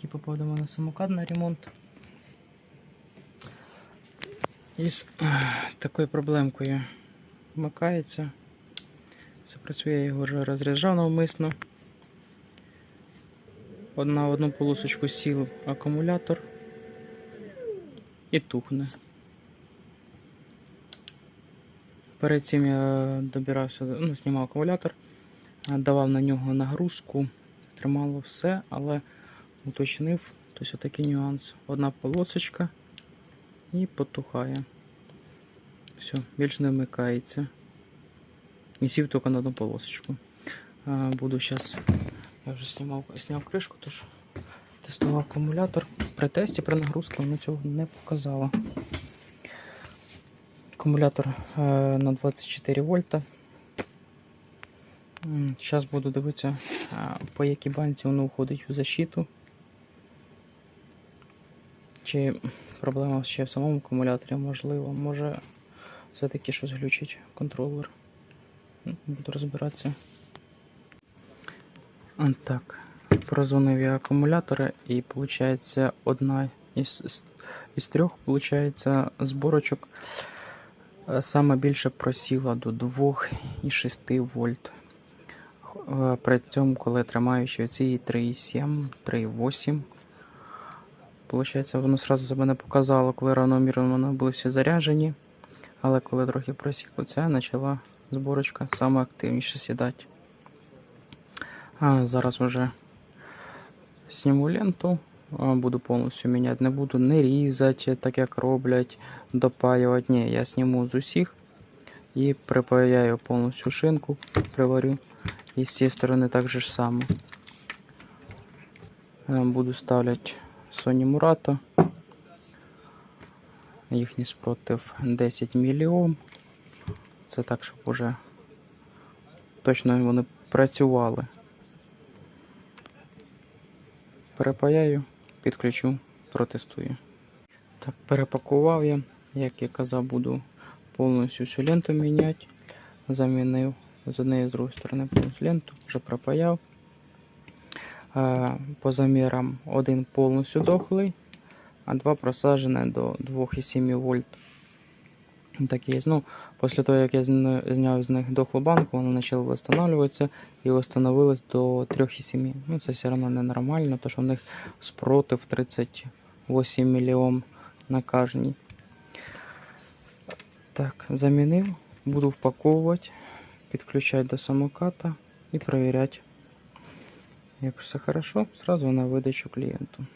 який попав до мене самокат на ремонт. Із ех, такою проблемкою вмикається. Це працює, я його вже розряджав навмисно. Одна одну полосочку сів акумулятор і тухне. Перед цим я добирався, ну, знімав акумулятор, давав на нього нагрузку, тримало все, але уточнив, тобто такий нюанс. Одна полосочка і потухає. Все, більше не вмикається. І сів тільки на одну полосочку. Буду зараз. Я вже знімав, зняв кришку, тож тестував акумулятор. При тесті, при нагрузці воно цього не показало. Акумулятор е, на 24 вольта. Зараз буду дивитися, е, по якій банці воно входить в защиту. Чи проблема ще в самому акумуляторі, можливо, може все-таки щось глючить контролер. Ну, Буду розбиратися. Так, прозвонив я акумулятора і виходить одна із, із- трьох, виходить, зборочок е, саме більше просіла до 2,6 вольт. Е, При цьому, коли тримаючи ці 3,7, 3,8, Получається, воно сразу себе не показало, коли равномірно вони були всі заряджені. Але коли трохи просік оце, почала зборочка саме активніше сідати. А зараз вже зніму ленту, буду повністю міняти. Не буду не різати, так як роблять, допаювати. Ні, я зніму з усіх і припаяю повністю шинку, приварю. І з цієї сторони так же ж само. Е, Буду ставляти Sony Murata. Їхній спротив 10 мільйон. Це так, щоб уже точно вони працювали. Перепаяю, підключу, протестую. Так, перепакував я. Як я казав, буду повністю всю ленту міняти. Замінив з однієї з другої сторони повністю ленту, вже пропаяв. Е, По замірам один повністю дохлий, а два просаджені до 2,7 вольт. Так. Ну, після того, як я зня- зняв з них дохлу банку, вони почали встановлюватися і встановились до 3,7. Ну, це все одно ненормально, тому що в них спротив 38 мільйон на кожній. Так, замінив, буду впаковувати, підключати до самоката і перевіряти. Як все хорошо, сразу на видачу клієнту.